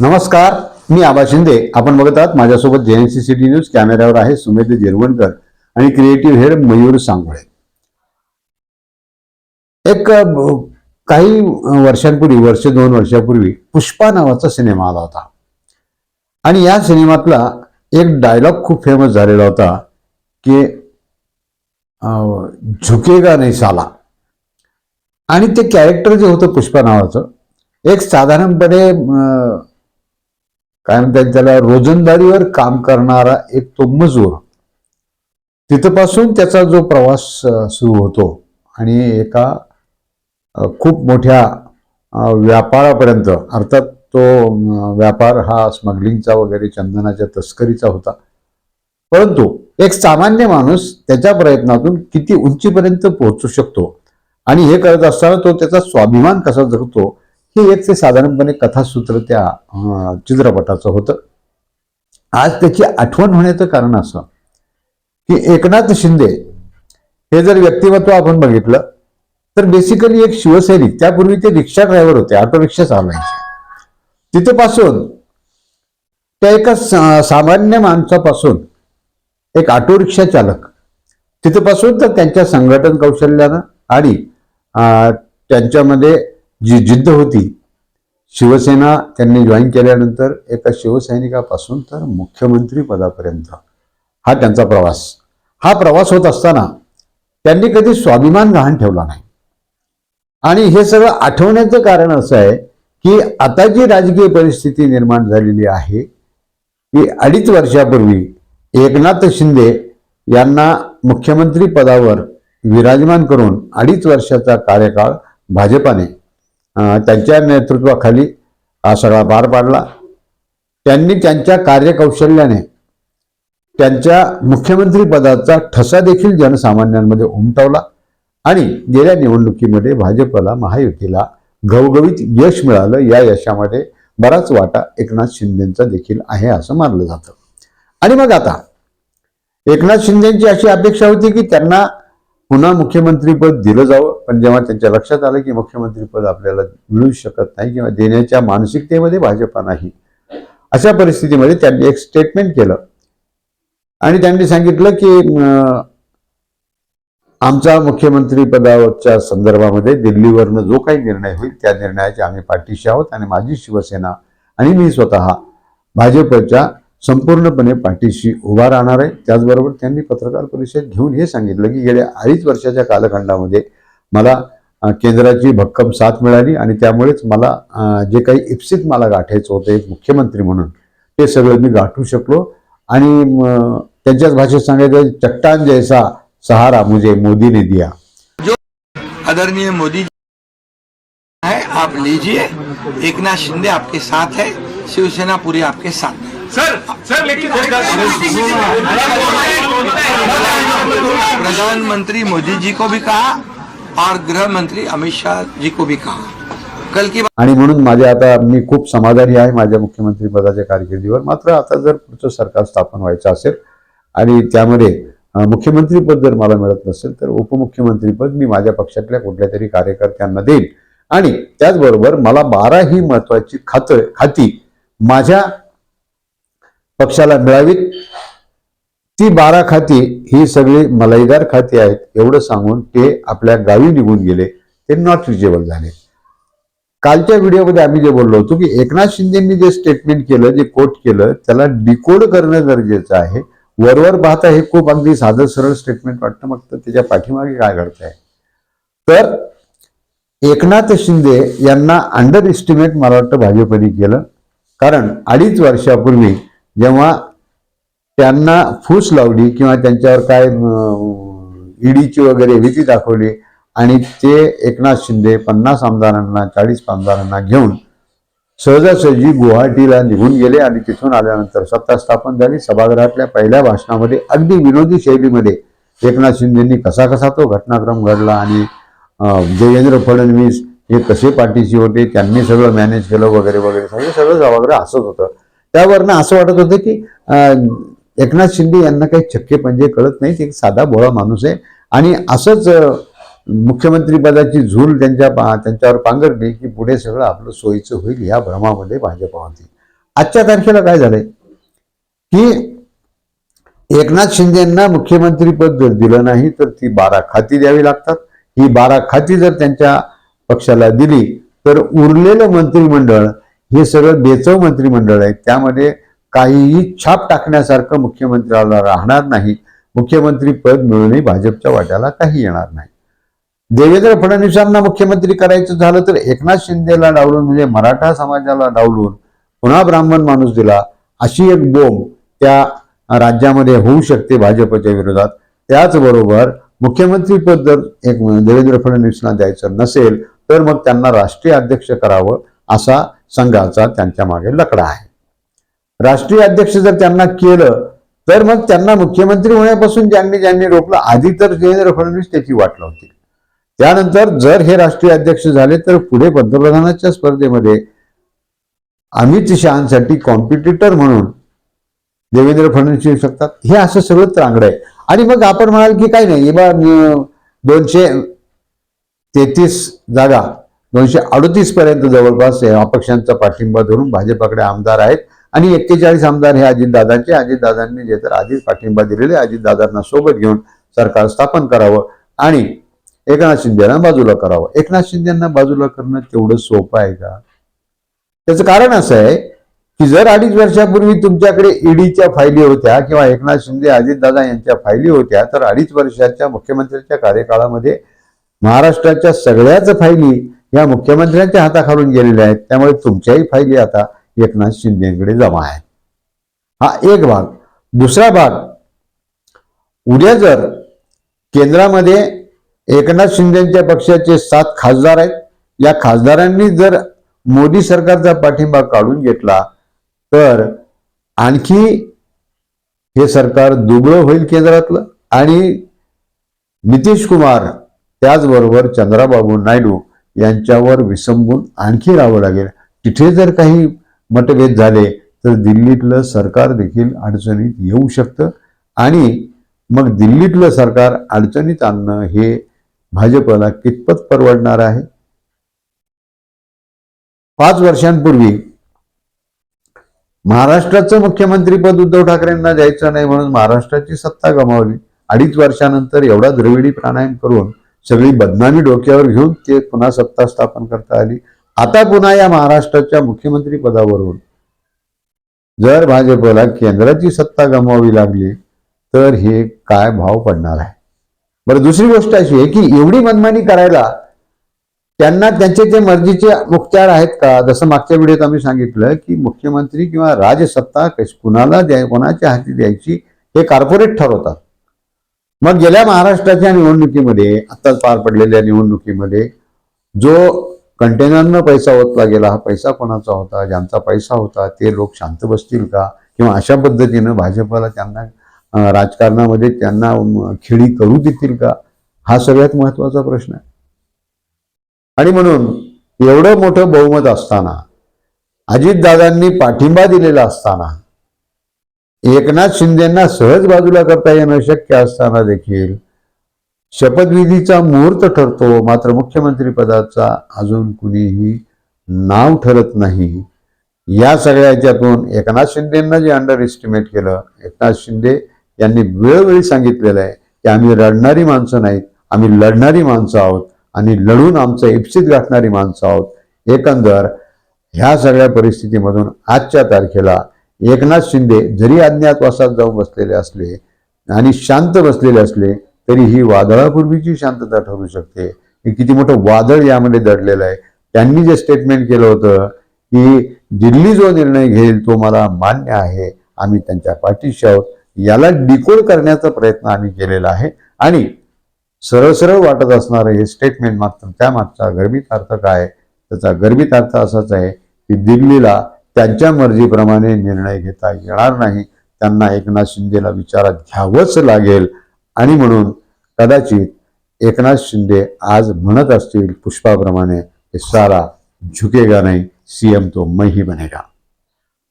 नमस्कार मी आबा शिंदे. आपण बघत आहात माझ्यासोबत J N C city news. कॅमेऱ्यावर आहे सुमेध जिरवणकर आणि क्रिएटिव्ह हेड मयूर सांगोळे. एक काही वर्षांपूर्वी वर्ष दोन वर्षापूर्वी पुष्पा नावाचा सिनेमा आला होता. आणि या सिनेमातला एक डायलॉग खूप फेमस झालेला होता की झुकेगा नाही साला. आणि ते कॅरेक्टर जे होतं पुष्पा नावाचं एक साधारणपणे कारण त्यांच्याला रोजंदारीवर काम करणारा एक तो मजूर. तिथपासून त्याचा जो प्रवास सुरू होतो आणि एका खूप मोठ्या व्यापारापर्यंत अर्थात तो व्यापार हा स्मगलिंगचा वगैरे चंदनाच्या तस्करीचा होता. परंतु एक सामान्य माणूस त्याच्या प्रयत्नातून किती उंचीपर्यंत पोहोचू शकतो? आणि हे करत असताना तो त्याचा स्वाभिमान कसा जगतो? हे एक ते साधारणपणे कथासूत्र त्या चित्रपटाचं होतं. आज त्याची आठवण होण्याचं कारण असं की एकनाथ शिंदे हे जर व्यक्तिमत्व आपण बघितलं तर बेसिकली एक शिवसैनिक त्यापूर्वी ते रिक्षा ड्रायव्हर होते ऑटो रिक्षा चालवायचे. तिथपासून त्या एका सामान्य माणसापासून एक ऑटो रिक्षा चालक तिथपासून तर त्यांच्या संघटन कौशल्यानं आणि त्यांच्यामध्ये जी जिद्द होती शिवसेना त्यांनी जॉईन केल्यानंतर एका शिवसैनिकापासून तर मुख्यमंत्री पदापर्यंत. हा त्यांचा प्रवास. हा प्रवास होत असताना त्यांनी कधी स्वाभिमान गहाण ठेवला नाही. आणि हे सगळं आठवण्याचं कारण असं आहे की आता जी राजकीय परिस्थिती निर्माण झालेली आहे की अडीच वर्षापूर्वी एकनाथ शिंदे यांना मुख्यमंत्री पदावर विराजमान करून अडीच वर्षाचा कार्यकाळ भाजपाने त्यांच्या नेतृत्वाखाली हा सगळा पार पाडला. त्यांनी त्यांच्या कार्यकौशल्याने त्यांच्या मुख्यमंत्रीपदाचा ठसा देखील जनसामान्यांमध्ये उमटवला आणि गेल्या निवडणुकीमध्ये भाजपला महायुतीला घवघवीत यश मिळालं. या यशामध्ये बराच वाटा एकनाथ शिंदेचा देखील आहे असं मानलं जातं. आणि मग आता एकनाथ शिंदेची अशी अपेक्षा होती की त्यांना पुन्हा मुख्यमंत्रीपद दिलं जावं. पण जेव्हा त्यांच्या लक्षात आलं की मुख्यमंत्रीपद आपल्याला मिळू शकत नाही किंवा देण्याच्या मानसिकतेमध्ये भाजपा नाही अशा परिस्थितीमध्ये त्यांनी एक स्टेटमेंट केलं. आणि त्यांनी सांगितलं की आमचा मुख्यमंत्रीपदाच्या संदर्भामध्ये दिल्लीवरनं जो काही निर्णय होईल त्या निर्णयाच्या आम्ही पाठीशी आहोत आणि माझी शिवसेना आणि मी स्वतः भाजपच्या संपूर्णपणे पाठीशी उभा राहणार आहे. त्याचबरोबर त्यांनी पत्रकार परिषद घेऊन हे सांगितलं की गेल्या अडीच वर्षाच्या कालखंडामध्ये मला केंद्राची भक्कम साथ मिळाली आणि त्यामुळेच मला जे काही इप्सित मला गाठायचं होतं एक मुख्यमंत्री म्हणून ते सगळं मी गाठू शकलो. आणि त्यांच्याच भाषेत सांगायचं चट्टान जैसा सहारा मुझे मोदीने दिया. आदरणीय मोदी जी है आप लीजिए एकनाथ शिंदे आपके साथ है शिवसेना पूरी आपके साथ है। सर सर लेकिन प्रधानमंत्री मोदी जी को भी कहा और गृह मंत्री अमित शाह जी को भी कहा कल की बात आणि म्हणून माझे आता मी खूप समाधानी आहे माझ्या मुख्यमंत्री पदाच्या कारकिर्दीवर मात्र आता जर पुढचं सरकार स्थापन व्हायचं असेल आणि त्यामध्ये मुख्यमंत्रीपद जर मला मिळत नसेल तर उपमुख्यमंत्रीपद मी माझ्या पक्षातल्या कुठल्या तरी कार्यकर्त्यांना देईन आणि त्याचबरोबर मला बारा ही महत्वाची खात खाती माझ्या पक्षाला मिळावीत. ती बारा खाती ही सगळी मलाईदार खाती आहेत. एवढं सांगून ते आपल्या गावी निघून गेले. ते नॉट रिचेबल झाले. कालच्या व्हिडिओमध्ये आम्ही जे बोललो होतो की एकनाथ शिंदेंनी जे स्टेटमेंट केलं जे कोट केलं त्याला डिकोड करणं गरजेचं आहे. वरवर पाहता हे खूप अगदी साधं सरळ स्टेटमेंट वाटतं. मग तर त्याच्या पाठीमागे काय घडतंय? आहे तर एकनाथ शिंदे यांना अंडर एस्टिमेट मला वाटतं भाजपने केलं. कारण अडीच वर्षापूर्वी जेव्हा त्यांना फूस लावली किंवा त्यांच्यावर काय ईडीची वगैरे भीती दाखवली आणि ते एकनाथ शिंदे पन्नास आमदारांना चाळीस आमदारांना घेऊन सहजासहजी गुवाहाटीला निघून गेले आणि तिथून आल्यानंतर सत्ता स्थापन झाली. सभागृहातल्या पहिल्या भाषणामध्ये अगदी विनोदी शैलीमध्ये एकनाथ शिंदेंनी कसा कसा तो घटनाक्रम घडला आणि देवेंद्र फडणवीस हे कसे पाठीशी होते त्यांनी सगळं मॅनेज केलं वगैरे वगैरे सगळं सगळं सभागृह हसत होतं. त्यावरनं असं वाटत होतं की एकनाथ शिंदे यांना काही चक्के पंजे म्हणजे कळत नाहीत एक साधा भोळा माणूस आहे. आणि असंच मुख्यमंत्रीपदाची झूल त्यांच्या पा- त्यांच्यावर पांघरली की पुढे सगळं आपलं सोयीचं होईल या भ्रमामध्ये भाजपा होती आजच्या तारखेला काय झालंय? की एकनाथ शिंदेंना मुख्यमंत्रीपद जर दिलं नाही तर ती बारा खाती द्यावी लागतात. ही बारा खाती जर त्यांच्या पक्षाला दिली तर उरलेलं मंत्रिमंडळ हे सगळं बेचव मंत्रिमंडळ आहे. त्यामध्ये काहीही छाप टाकण्यासारखं मुख्यमंत्र्याला राहणार नाही. मुख्यमंत्री पद मिळूनही भाजपच्या वाट्याला काही येणार नाही. देवेंद्र फडणवीसांना मुख्यमंत्री करायचं झालं तर एकनाथ शिंदेला डावलून म्हणजे मराठा समाजाला डावलून पुन्हा ब्राह्मण माणूस दिला अशी एक बोंब त्या राज्यामध्ये होऊ शकते भाजपच्या विरोधात. त्याचबरोबर मुख्यमंत्री पद जर एक देवेंद्र फडणवीसांना द्यायचं नसेल तर मग त्यांना राष्ट्रीय अध्यक्ष करावं असा संघाचा त्यांच्या मागे लकडा आहे. राष्ट्रीय अध्यक्ष जर त्यांना केलं तर मग त्यांना मुख्यमंत्री होण्यापासून ज्यांनी ज्यांनी रोखलं आधी तर देवेंद्र फडणवीस त्याची वाट लावतील. त्यानंतर जर हे राष्ट्रीय अध्यक्ष झाले तर पुढे पंतप्रधानाच्या स्पर्धेमध्ये अमित शहासाठी कॉम्पिटिटर म्हणून देवेंद्र फडणवीस येऊ शकतात. हे असं सगळं त्रांगड आहे. आणि मग आपण म्हणाल की काही नाही बा दोनशे तेहतीस जागा दोनशे अडतीस पर्यंत जवळपास या अपक्षांचा पाठिंबा धरून भाजपाकडे आमदार आहेत. आणि एक्केचाळीस आमदार हे अजितदादांचे. अजितदादांनी जे तर आधीच पाठिंबा दिलेले अजितदादांना सोबत घेऊन सरकार स्थापन करावं आणि एकनाथ शिंदेना बाजूला करावं. एकनाथ शिंदेना बाजूला करणं तेवढं सोपं आहे का? त्याचं कारण असं आहे की जर अडीच वर्षापूर्वी तुमच्याकडे ईडीच्या फायली होत्या किंवा एकनाथ शिंदे अजितदादा यांच्या फायली होत्या तर अडीच वर्षाच्या मुख्यमंत्र्यांच्या कार्यकाळामध्ये महाराष्ट्राच्या सगळ्याच फायली या मुख्यमंत्र्यांच्या हाताखालून गेलेल्या आहेत. त्यामुळे तुमच्याही फायली आता एकनाथ शिंदेकडे जमा आहेत. हा एक भाग. दुसरा भाग उद्या जर केंद्रामध्ये एकनाथ शिंदेच्या पक्षाचे सात खासदार आहेत या खासदारांनी जर मोदी सरकारचा पाठिंबा काढून घेतला तर आणखी हे सरकार दुबळं होईल केंद्रातलं. आणि नितीश कुमार त्याचबरोबर चंद्राबाबू नायडू यांच्यावर विसंबून आणखी राहावं लागेल. तिथे जर काही मतभेद झाले तर दिल्लीतलं सरकार देखील अडचणीत येऊ शकतं. आणि मग दिल्लीतलं सरकार अडचणीत आणणं हे भाजपला कितपत परवडणार आहे? पाच वर्षांपूर्वी महाराष्ट्राचं मुख्यमंत्रीपद उद्धव ठाकरेंना द्यायचं नाही म्हणून महाराष्ट्राची सत्ता गमावली. अडीच वर्षानंतर एवढा द्रविडी प्राणायाम करून सगळी बदनामी डोक्यावर घेऊन ते पुन्हा सत्ता स्थापन करता आली. आता पुन्हा या महाराष्ट्राच्या मुख्यमंत्री पदावरून जर भाजपला केंद्राची सत्ता गमवावी लागली तर हे काय भाव पडणार आहे? बरं दुसरी गोष्ट अशी आहे की एवढी मनमानी करायला त्यांना त्यांचे ते मर्जीचे मुख्तार आहेत का? जसं मागच्या व्हिडिओत आम्ही सांगितलं की मुख्यमंत्री किंवा राजसत्ता कुणाला द्या कोणाच्या हाती द्यायची हे कॉर्पोरेट ठरवतात. मग गेल्या महाराष्ट्राच्या निवडणुकीमध्ये आत्ताच पार पडलेल्या निवडणुकीमध्ये जो कंटेनरनं पैसा ओतला गेला हा पैसा कोणाचा होता ज्यांचा पैसा होता ते लोक शांत बसतील का? किंवा अशा पद्धतीनं भाजपला त्यांना राजकारणामध्ये त्यांना अं, खेळी करू देतील का? हा सगळ्यात महत्त्वाचा प्रश्न आहे. आणि म्हणून एवढं मोठं बहुमत असताना अजितदादांनी पाठिंबा दिलेला असताना एकनाथ शिंदेना सहज बाजूला करता येणं शक्य असताना देखील शपथविधीचा मुहूर्त ठरतो मात्र मुख्यमंत्री पदाचा अजून कुणीही नाव ठरत नाही. या सगळ्या याच्यातून एकनाथ शिंदेंना जे अंडर एस्टिमेट केलं एकनाथ शिंदे यांनी वेळोवेळी सांगितलेलं आहे की आम्ही रडणारी माणसं नाहीत आम्ही लढणारी माणसं आहोत आणि लढून आमचं इप्सित गाठणारी माणसं आहोत. एकंदर ह्या सगळ्या परिस्थितीमधून आजच्या तारखेला एकनाथ शिंदे जरी अज्ञातवासात जाऊन बसलेले असले आणि शांत बसलेले असले तरी ही वादळापूर्वीची शांतता ठरू शकते. हे किती मोठं वादळ यामध्ये दडलेलं आहे. त्यांनी जे स्टेटमेंट केलं होतं की दिल्ली जो निर्णय घेईल तो मला मान्य आहे. आम्ही त्यांच्या पाठीशी आहोत. याला डिकोड करण्याचा प्रयत्न आम्ही केलेला आहे. आणि सरळ सरळ वाटत असणारं हे स्टेटमेंट मात्र त्यामागचा गर्भित अर्थ काय त्याचा गर्भित अर्थ असाच आहे की दिल्लीला त्यांच्या मर्जीप्रमाणे निर्णय घेता येणार नाही. त्यांना एकनाथ शिंदेला विचारात घ्यावंच लागेल. आणि म्हणून कदाचित एकनाथ शिंदे आज म्हणत असतील पुष्पाप्रमाणे हे सारा झुकेगा नाही सीएम तो मै ही बनेगा.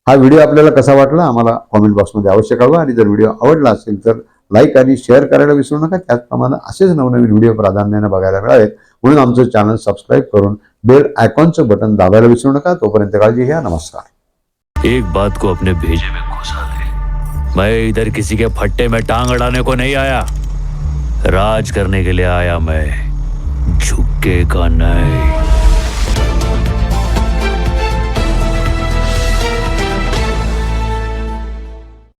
हा व्हिडिओ आपल्याला कसा वाटला? आम्हाला कॉमेंट बॉक्समध्ये अवश्य कळवा. आणि जर व्हिडिओ आवडला असेल तर लाईक आणि शेअर करायला विसरू नका. त्याचप्रमाणे असेच नवनवीन व्हिडिओ प्राधान्याने बघायला मिळावेत. म्हणून आमचं चॅनल सबस्क्राईब करून बेल आयकॉनचं बटन दाबायला विसरू नका. तोपर्यंत काळजी घ्या. नमस्कार. एक बात को अपने भेजे में घुसा ले। मैं इधर किसी के फट्टे में टांग अड़ाने को नहीं आया। राज करने के लिए आया मैं। झुके का नहीं।